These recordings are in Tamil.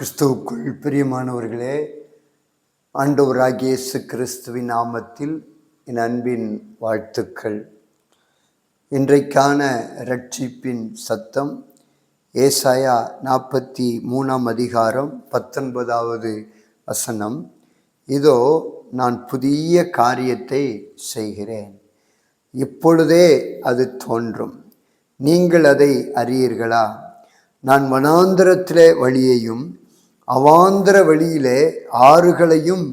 கிறிஸ்துவுக்குள் பிரியமானவர்களே ஆண்டவராகிய இயேசு கிறிஸ்துவின் நாமத்தில் என் அன்பின் வாழ்த்துக்கள். இன்றைக்கான ரட்சிப்பின் சத்தம் ஏசாயா நாற்பத்தி மூணாம் அதிகாரம் பத்தொன்பதாவது வசனம். இதோ நான் புதிய காரியத்தை செய்கிறேன். இப்பொழுதே அது தோன்றும். நீங்கள் அதை அறியீர்களா? நான் வனாந்திரத்திலே வழியையும் அவாந்திர வழியிலே ஆறுகளையும்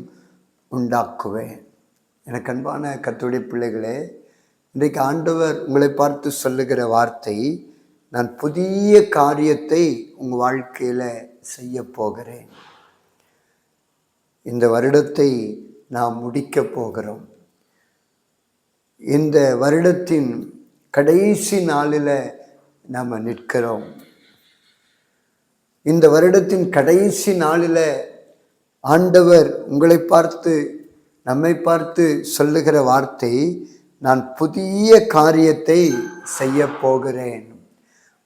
உண்டாக்குவேன். எனக்கு அன்பான கத்துடைய பிள்ளைகளே இன்றைக்கு ஆண்டவர் உங்களை பார்த்து சொல்லுகிற வார்த்தை நான் புதிய காரியத்தை உங்கள் வாழ்க்கையில் செய்ய போகிறேன். இந்த வருடத்தை நாம் முடிக்கப் போகிறோம். இந்த வருடத்தின் கடைசி நாளில் நாம் நிற்கிறோம். இந்த வருடத்தின் கடைசி நாளில் ஆண்டவர் உங்களை பார்த்து நம்மை பார்த்து சொல்லுகிற வார்த்தை நான் புதிய காரியத்தை செய்ய போகிறேன்.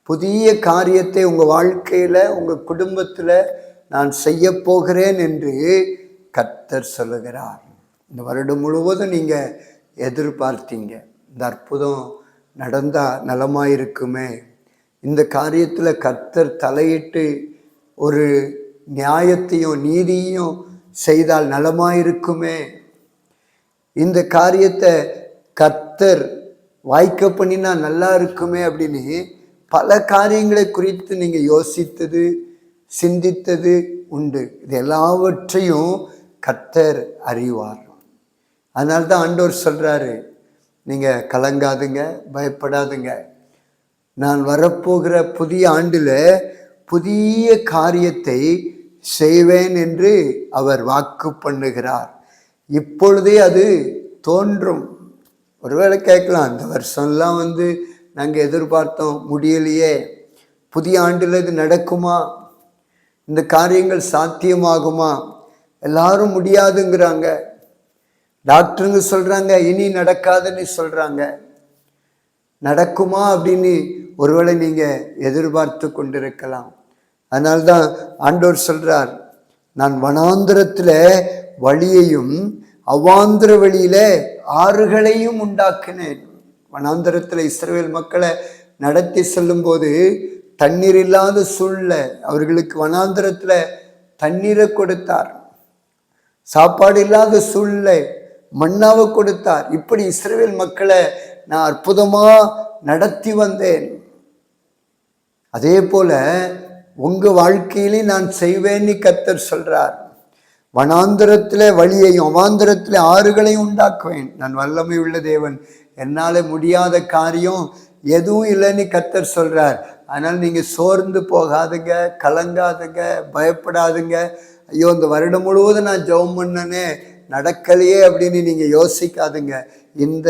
புதிய காரியத்தை உங்கள் வாழ்க்கையில் உங்கள் குடும்பத்தில் நான் செய்ய போகிறேன் என்று கர்த்தர் சொல்லுகிறார். இந்த வருடம் முழுவதும் நீங்கள் எதிர்பார்த்தீங்க. இந்த அற்புதம் நடந்தால் நலமாயிருக்குமே. இந்த காரியத்தில் கர்த்தர் தலையிட்டு ஒரு நியாயத்தையும் நீதியையும் செய்தால் நலமாயிருக்குமே. இந்த காரியத்தை கர்த்தர் வாய்க்க பண்ணினா நல்லா இருக்குமே அப்படின்னு பல காரியங்களை குறித்து நீங்கள் யோசித்தது சிந்தித்தது உண்டு. இது எல்லாவற்றையும் கர்த்தர் அறிவார். அதனால்தான் தான் சொல்கிறாரு நீங்கள் கலங்காதுங்க பயப்படாதுங்க. நான் வரப்போகிற புதிய ஆண்டில் புதிய காரியத்தை செய்வேன் என்று அவர் வாக்கு பண்ணுகிறார். இப்பொழுதே அது தோன்றும். ஒருவேளை கேட்கலாம். அந்த வருஷம்லாம் வந்து நாங்கள் எதிர்பார்த்தோம். முடியலையே. புதிய ஆண்டில் இது நடக்குமா? இந்த காரியங்கள் சாத்தியமாகுமா? எல்லாரும் முடியாதுங்கிறாங்க. டாக்டருங்க சொல்கிறாங்க இனி நடக்காதுன்னு சொல்கிறாங்க நடக்குமா அப்படின்னு ஒருவேளை நீங்கள் எதிர்பார்த்து கொண்டிருக்கலாம். அதனால்தான் ஆண்டோர் சொல்கிறார் நான் வனாந்திரத்தில் வழியையும் அவ்வாந்திர வழியில ஆறுகளையும் உண்டாக்கினேன். வனாந்திரத்தில் இஸ்ரேல் மக்களை நடத்தி செல்லும்போது தண்ணீர் இல்லாத சூழ்நிலை அவர்களுக்கு வனாந்திரத்தில் தண்ணீரை கொடுத்தார். சாப்பாடு இல்லாத சூழ்நிலை மண்ணாவை கொடுத்தார். இப்படி இஸ்ரேல் மக்களை நான் அற்புதமாக நடத்தி வந்தேன். அதே போல உங்கள் வாழ்க்கையிலையும் நான் செய்வேன்னு கத்தர் சொல்கிறார் வனாந்திரத்தில் வழியையும் அவாந்திரத்தில் ஆறுகளையும் உண்டாக்குவேன். நான் வல்லமை உள்ள தேவன். என்னால் முடியாத காரியம் எதுவும் இல்லைன்னு கத்தர் சொல்கிறார் அதனால் நீங்கள் சோர்ந்து போகாதுங்க கலங்காதுங்க பயப்படாதுங்க. ஐயோ இந்த வருடம் முழுவதும் நான் ஜெபம் பண்ணனே நடக்கலையே அப்படின்னு நீங்கள் யோசிக்காதுங்க. இந்த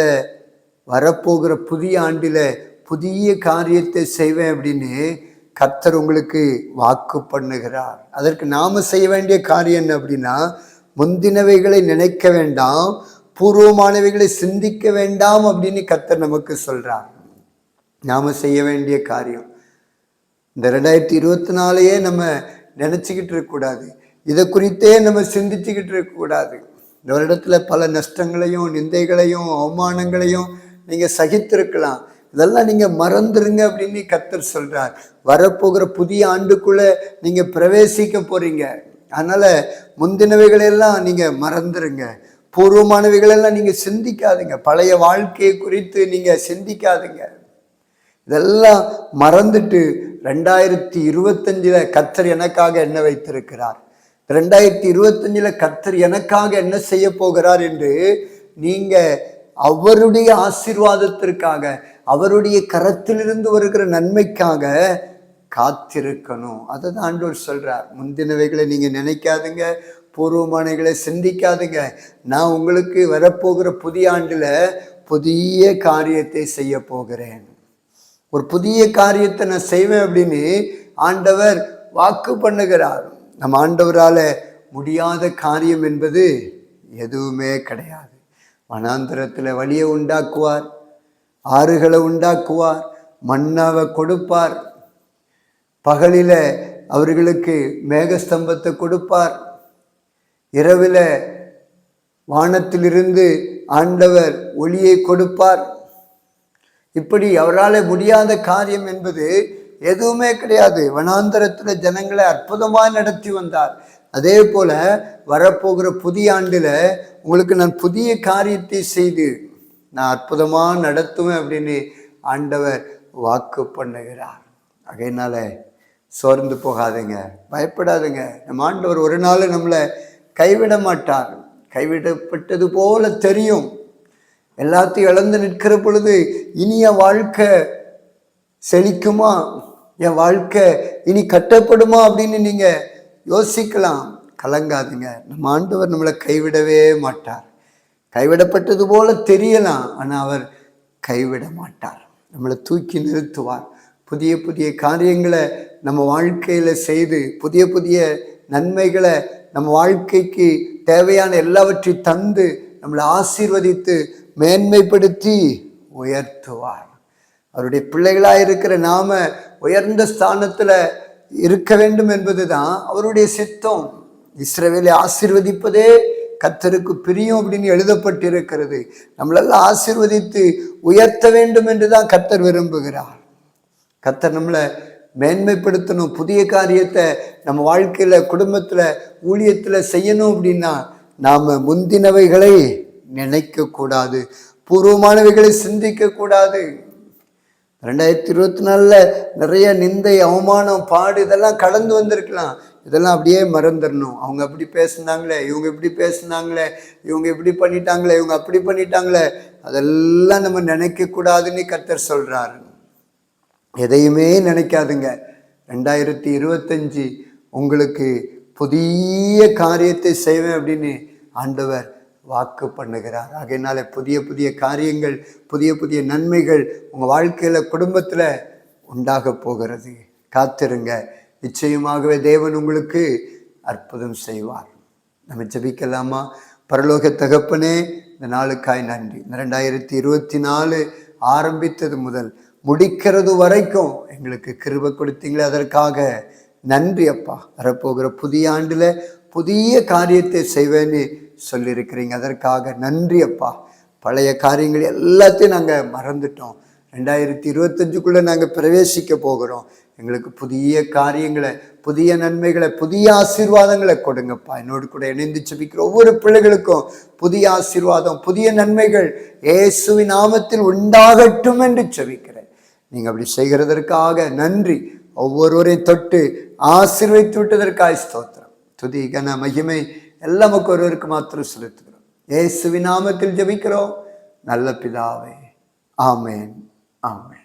வரப்போகிற புதிய ஆண்டில் புதிய காரியத்தை செய்வேன் அப்படின்னு கர்த்தர் உங்களுக்கு வாக்கு பண்ணுகிறார். அதற்கு நாம் செய்ய வேண்டிய காரியம் என்ன அப்படின்னா முந்தினவைகளை நினைக்க வேண்டாம் பூர்வமானவைகளை சிந்திக்க வேண்டாம் அப்படின்னு கத்தர் நமக்கு சொல்கிறார் நாம் செய்ய வேண்டிய காரியம். இந்த ரெண்டாயிரத்தி இருபத்தி நாலையே நம்ம நினச்சிக்கிட்டு இருக்கக்கூடாது இதை குறித்தே நம்ம சிந்திச்சுக்கிட்டு இருக்கக்கூடாது இந்த வருடத்தில் பல நஷ்டங்களையும் நிந்தைகளையும் அவமானங்களையும் நீங்கள் சகித்திருக்கலாம். இதெல்லாம் நீங்கள் மறந்துருங்க அப்படின்னு கத்தர் சொல்கிறார் வரப்போகிற புதிய ஆண்டுக்குள்ளே நீங்கள் பிரவேசிக்க போகிறீங்க அதனால் முந்தினவைகளெல்லாம் நீங்கள் மறந்துருங்க. பூர்வமானவைகளெல்லாம் நீங்கள் சிந்திக்காதுங்க. பழைய வாழ்க்கையை குறித்து நீங்கள் சிந்திக்காதுங்க. இதெல்லாம் மறந்துட்டு ரெண்டாயிரத்தி இருபத்தஞ்சில் கத்தர் எனக்காக என்ன வைத்திருக்கிறார்? ரெண்டாயிரத்தி இருபத்தஞ்சில் கத்தர் எனக்காக என்ன செய்ய போகிறார் என்று நீங்கள் அவருடைய ஆசீர்வாதத்திற்காக அவருடைய கரத்திலிருந்து வருகிற நன்மைக்காக காத்திருக்கணும். அதை தான் ஆண்டோர் சொல்கிறார் முந்தினவைகளை நீங்கள் நினைக்காதுங்க பூர்வமானைகளை சிந்திக்காதுங்க. நான் உங்களுக்கு வரப்போகிற புதிய ஆண்டில் புதிய காரியத்தை செய்ய போகிறேன். ஒரு புதிய காரியத்தை நான் செய்வேன் அப்படின்னு ஆண்டவர் வாக்கு பண்ணுகிறார். நம்ம ஆண்டவரால் முடியாத காரியம் என்பது எதுவுமே கிடையாது. வனாந்திரத்தில் வழியை உண்டாக்குவார் ஆறுகளை உண்டாக்குவார் மண்ணாவை கொடுப்பார். பகலில் அவர்களுக்கு மேகஸ்தம்பத்தை கொடுப்பார். இரவில் வானத்திலிருந்து ஆண்டவர் ஒளியை கொடுப்பார். இப்படி அவரால் முடியாத காரியம் என்பது எதுவுமே கிடையாது. வனாந்தரத்தில் ஜனங்களை அற்புதமாக நடத்தி வந்தார். அதே போல வரப்போகிற புதிய ஆண்டில் உங்களுக்கு நான் புதிய காரியத்தை செய்து நான் அற்புதமாக நடத்துவேன் அப்படின்னு ஆண்டவர் வாக்கு பண்ணுகிறார். அகையினால சோர்ந்து போகாதுங்க. பயப்படாதுங்க. நம்ம ஆண்டவர் ஒரு நாள் நம்மளை கைவிட மாட்டார். கைவிடப்பட்டது போல தெரியும். எல்லாத்தையும் இழந்து நிற்கிற பொழுது இனிய வாழ்க்கை செழிக்குமா? என் வாழ்க்கை இனி கட்டப்படுமா அப்படின்னு நீங்கள் யோசிக்கலாம். கலங்காதுங்க. நம்ம ஆண்டவர் நம்மளை கைவிடவே மாட்டார். கைவிடப்பட்டது போல தெரியலாம் ஆனால் அவர் கைவிட மாட்டார். நம்மளை தூக்கி நிறுத்துவார். புதிய புதிய காரியங்களை நம்ம வாழ்க்கையில் செய்து புதிய புதிய நன்மைகளை நம்ம வாழ்க்கைக்கு தேவையான எல்லாவற்றையும் தந்து நம்மளை ஆசீர்வதித்து மேன்மைப்படுத்தி உயர்த்துவார். அவருடைய பிள்ளைகளாக இருக்கிற நாம உயர்ந்த ஸ்தானத்தில் இருக்க வேண்டும் என்பதுதான் அவருடைய சித்தம். இஸ்ரேவேலை ஆசீர்வதிப்பதே கர்த்தருக்கு பிரியம் அப்படின்னு எழுதப்பட்டிருக்கிறது. நம்மளெல்லாம் ஆசிர்வதித்து உயர்த்த வேண்டும் என்று தான் கர்த்தர் விரும்புகிறார். கத்தர் நம்மளை மேன்மைப்படுத்தணும். புதிய காரியத்தை நம்ம வாழ்க்கையில் குடும்பத்தில் ஊழியத்தில் செய்யணும் அப்படின்னா நாம் முந்தினவைகளை நினைக்கக்கூடாது. பூர்வமானவைகளை சிந்திக்கக்கூடாது. ரெண்டாயிரத்தி இருபத்தி நாலில் நிறைய நிந்தை அவமானம் பாடு இதெல்லாம் கடந்து வந்திருக்கலாம். இதெல்லாம் அப்படியே மறந்துடணும். அவங்க அப்படி பேசுனாங்களே இவங்க இப்படி பேசுனாங்களே இவங்க இப்படி பண்ணிட்டாங்களே இவங்க அப்படி பண்ணிட்டாங்களே அதெல்லாம் நம்ம நினைக்கக்கூடாதுன்னு கத்தர் சொல்கிறாரு எதையுமே நினைக்காதுங்க. ரெண்டாயிரத்தி இருபத்தஞ்சி உங்களுக்கு புதிய காரியத்தை செய்வேன் அப்படின்னு ஆண்டவர் வாக்கு பண்ணுகிறார். ஆகையினால புதிய புதிய காரியங்கள் புதிய புதிய நன்மைகள் உங்கள் வாழ்க்கையில் குடும்பத்தில் உண்டாக போகிறது. காத்திருங்க. நிச்சயமாகவே தேவன் உங்களுக்கு அற்புதம் செய்வார். நம்ம ஜெபிக்கலாமா? பரலோக தகப்பனே இந்த நாளுக்காய் நன்றி. இந்த ரெண்டாயிரத்தி இருபத்தி நாலு ஆரம்பித்தது முதல் முடிக்கிறது வரைக்கும் எங்களுக்கு கிருபை கொடுத்தீங்களே அதற்காக நன்றி அப்பா. வரப்போகிற புதிய ஆண்டில் புதிய காரியத்தை செய்வேன்னு சொல்லியிருக்கிறீங்க. அதற்காக நன்றி அப்பா. பழைய காரியங்கள் எல்லாத்தையும் நாங்கள் மறந்துட்டோம். ரெண்டாயிரத்தி இருபத்தஞ்சுக்குள்ளே நாங்கள் பிரவேசிக்க போகிறோம். எங்களுக்கு புதிய காரியங்களை புதிய நன்மைகளை புதிய ஆசீர்வாதங்களை கொடுங்கப்பா. என்னோடு கூட இணைந்து செபிக்கிற ஒவ்வொரு பிள்ளைகளுக்கும் புதிய ஆசீர்வாதம் புதிய நன்மைகள் இயேசுவின் நாமத்தில் உண்டாகட்டும் என்று செபிக்கிறேன் நீங்கள் அப்படி செய்கிறதற்காக நன்றி. ஒவ்வொருவரையும் தொட்டு ஆசீர்வைத்து விட்டதற்காக ஸ்தோத்திரம். துதி கன மகிமை நமக்கு ஒருவருக்கு மாத்திரம் செலுத்துகிறோம். இயேசுவின் நாமத்தில் ஜெபிக்கிறோம். நல்ல பிதாவே. ஆமேன். ஆமேன்.